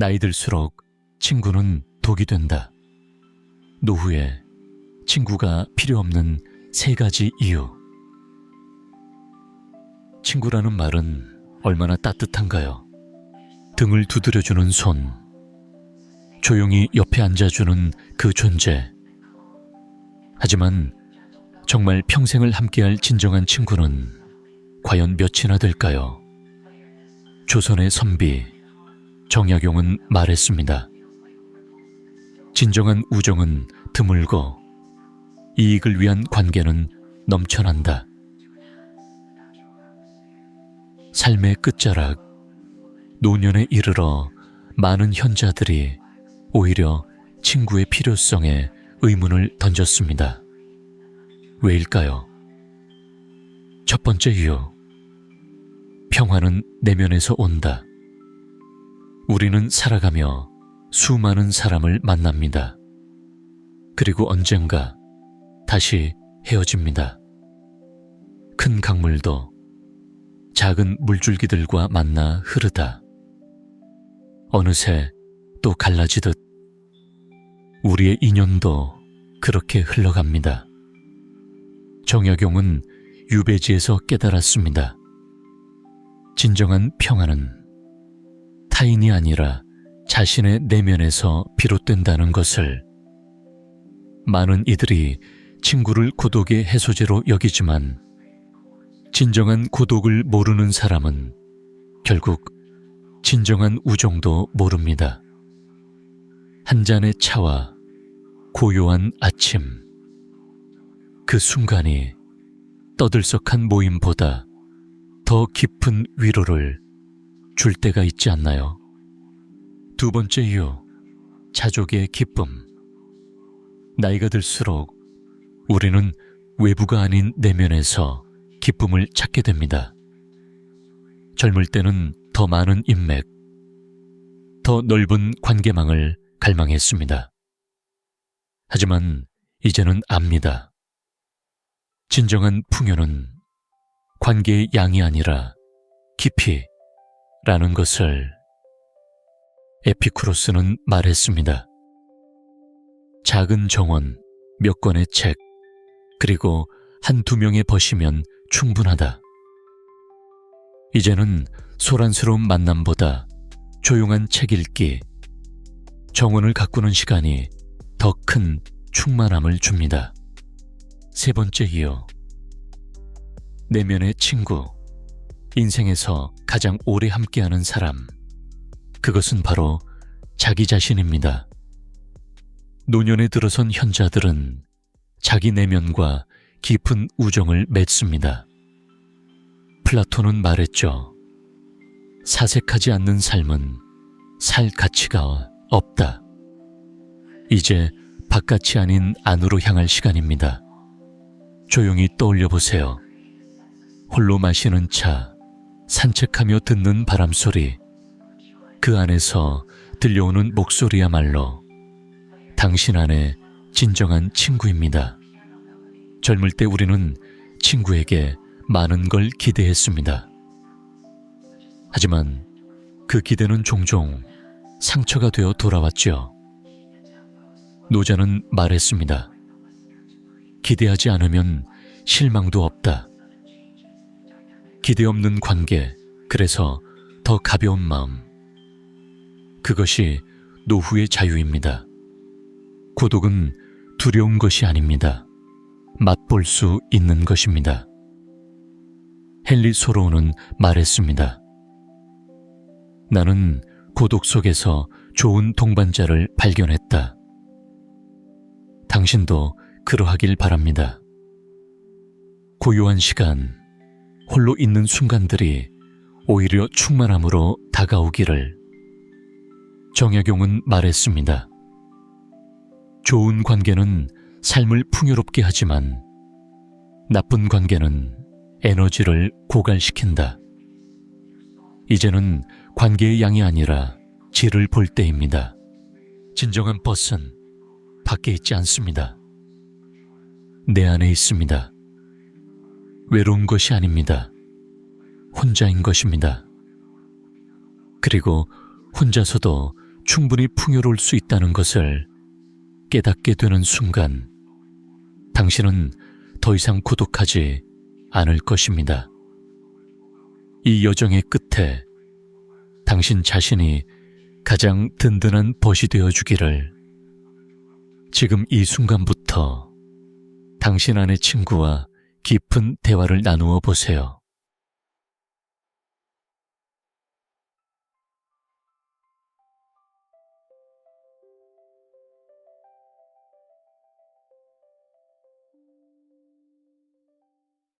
나이 들수록 친구는 독이 된다. 노후에 친구가 필요 없는 세 가지 이유. 친구라는 말은 얼마나 따뜻한가요? 등을 두드려주는 손, 조용히 옆에 앉아주는 그 존재. 하지만 정말 평생을 함께할 진정한 친구는 과연 몇이나 될까요? 조선의 선비 정약용은 말했습니다. 진정한 우정은 드물고 이익을 위한 관계는 넘쳐난다. 삶의 끝자락, 노년에 이르러 많은 현자들이 오히려 친구의 필요성에 의문을 던졌습니다. 왜일까요? 첫 번째 이유. 평화는 내면에서 온다. 우리는 살아가며 수많은 사람을 만납니다. 그리고 언젠가 다시 헤어집니다. 큰 강물도 작은 물줄기들과 만나 흐르다. 어느새 또 갈라지듯 우리의 인연도 그렇게 흘러갑니다. 정약용은 유배지에서 깨달았습니다. 진정한 평화는 타인이 아니라 자신의 내면에서 비롯된다는 것을 많은 이들이 친구를 고독의 해소제로 여기지만 진정한 고독을 모르는 사람은 결국 진정한 우정도 모릅니다. 한 잔의 차와 고요한 아침. 그 순간이 떠들썩한 모임보다 더 깊은 위로를 줄 때가 있지 않나요? 두 번째 이유, 자족의 기쁨. 나이가 들수록 우리는 외부가 아닌 내면에서 기쁨을 찾게 됩니다. 젊을 때는 더 많은 인맥, 더 넓은 관계망을 갈망했습니다. 하지만 이제는 압니다. 진정한 풍요는 관계의 양이 아니라 깊이 라는 것을 에피쿠로스는 말했습니다. 작은 정원, 몇 권의 책, 그리고 한두 명의 벗이면 충분하다. 이제는 소란스러운 만남보다 조용한 책 읽기, 정원을 가꾸는 시간이 더 큰 충만함을 줍니다. 세 번째 이유. 내면의 친구. 인생에서 가장 오래 함께하는 사람. 그것은 바로 자기 자신입니다. 노년에 들어선 현자들은 자기 내면과 깊은 우정을 맺습니다. 플라톤은 말했죠. 사색하지 않는 삶은 살 가치가 없다. 이제 바깥이 아닌 안으로 향할 시간입니다. 조용히 떠올려 보세요. 홀로 마시는 차, 산책하며 듣는 바람 소리, 그 안에서 들려오는 목소리야말로 당신 안에 진정한 친구입니다. 젊을 때 우리는 친구에게 많은 걸 기대했습니다. 하지만 그 기대는 종종 상처가 되어 돌아왔죠. 노자는 말했습니다. 기대하지 않으면 실망도 없다. 기대 없는 관계, 그래서 더 가벼운 마음. 그것이 노후의 자유입니다. 고독은 두려운 것이 아닙니다. 맛볼 수 있는 것입니다. 헨리 소로우는 말했습니다. 나는 고독 속에서 좋은 동반자를 발견했다. 당신도 그러하길 바랍니다. 고요한 시간, 홀로 있는 순간들이 오히려 충만함으로 다가오기를 정약용은 말했습니다. 좋은 관계는 삶을 풍요롭게 하지만 나쁜 관계는 에너지를 고갈시킨다. 이제는 관계의 양이 아니라 질을 볼 때입니다. 진정한 벗은 밖에 있지 않습니다. 내 안에 있습니다. 외로운 것이 아닙니다. 혼자인 것입니다. 그리고 혼자서도 충분히 풍요로울 수 있다는 것을 깨닫게 되는 순간, 당신은 더 이상 고독하지 않을 것입니다. 이 여정의 끝에 당신 자신이 가장 든든한 벗이 되어 주기를 지금 이 순간부터 당신 안의 친구와 깊은 대화를 나누어 보세요.